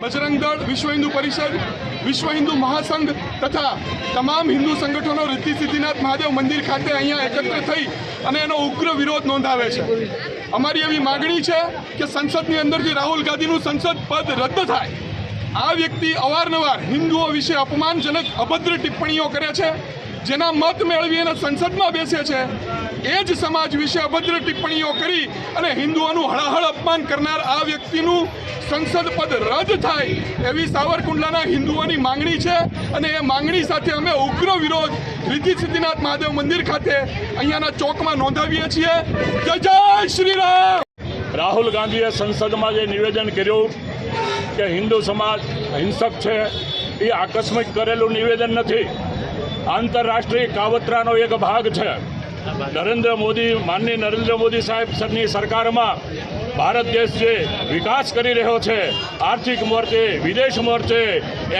બજરંગ દળ, વિશ્વ હિન્દુ પરિષદ, વિશ્વ હિન્દુ મહાસંઘ તથા તમામ હિન્દુ સંગઠનો રિદ્ધિ સિદ્ધિનાથ મહાદેવ મંદિર ખાતે અહીંયા એકત્ર થઈ અને એનો ઉગ્ર વિરોધ નોંધાવે છે. અમારી એવી માગણી છે કે સંસદની અંદરથી રાહુલ ગાંધીનું સંસદ પદ રદ થાય આ વ્યક્તિ અવારનવાર હિન્દુઓ વિશે અપમાનજનક, અભદ્ર ટિપ્પણીઓ કરે છે, જેના મત મેળવી અને સંસદમાં બેસે છે. એ જ સમાજ વિશે અભદ્ર ટિપ્પણીઓ કરી અને હિન્દુઓનું હળહળ અપમાન કરનાર આ વ્યક્તિનું સંસદ પદ રદ થાય એવી સાવરકુંડલાના હિન્દુઓની માંગણી છે અને એ માંગણી સાથે અમે ઉગ્ર વિરોધ રિદ્ધિ સિદ્ધિનાથ મહાદેવ મંદિર ખાતે અહીંયાના ચોકમાં નોંધાવીએ છીએ. જય શ્રી રામ! રાહુલ ગાંધીએ સંસદમાં જે નિવેદન કર્યું કે હિન્દુ સમાજ હિંસક છે, એ આકસ્મિક કરેલું નિવેદન નથી. આંતરરાષ્ટ્રીય કાવતરાનો એક ભાગ છે. નરેન્દ્ર મોદી, માનનીય નરેન્દ્ર મોદી સાહેબ સરની સરકારમાં ભારત દેશ જે વિકાસ કરી રહ્યો છે, આર્થિક મોરચે, વિદેશ મોરચે,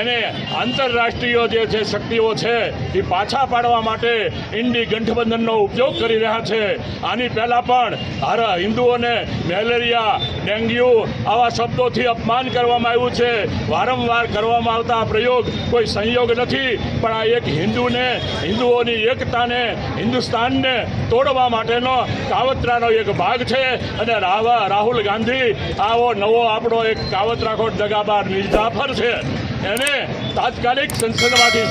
એને આંતરરાષ્ટ્રીય જે છે શક્તિઓ છે, એ પાછા પાડવા માટે ઇન્ડી ગઠબંધનનો ઉપયોગ કરી રહ્યા છે. આની પહેલાં પણ હિન્દુઓને મેલેરિયા, ડેન્ગ્યુ આવા શબ્દોથી અપમાન કરવામાં આવ્યું છે. વારંવાર કરવામાં આવતા પ્રયોગ કોઈ સંયોગ નથી, પણ આ એક હિન્દુને, હિન્દુઓની એકતાને, હિન્દુસ્તાનને તોડવા માટેનો કાવતરાનો એક ભાગ છે અને રાવા, રાહુલ ગાંધી આવો નવો આપણો એક કાવતરાખોટ દગાબાર નિર્ધાફર છે. એને તાત્કાલિક સંસદમાંથી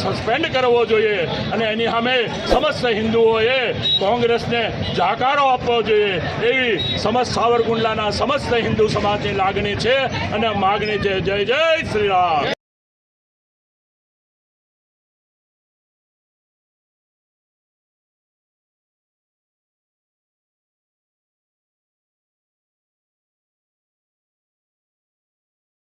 સસ્પેન્ડ કરવો જોઈએ અને એની સામે સમસ્ત હિન્દુઓએ કોંગ્રેસને જાકારો આપવો જોઈએ એવી સમસ્ત સાવરકુંડલાના સમસ્ત હિન્દુ સમાજની લાગણી છે અને માગણી છે. જય જય શ્રી રામ.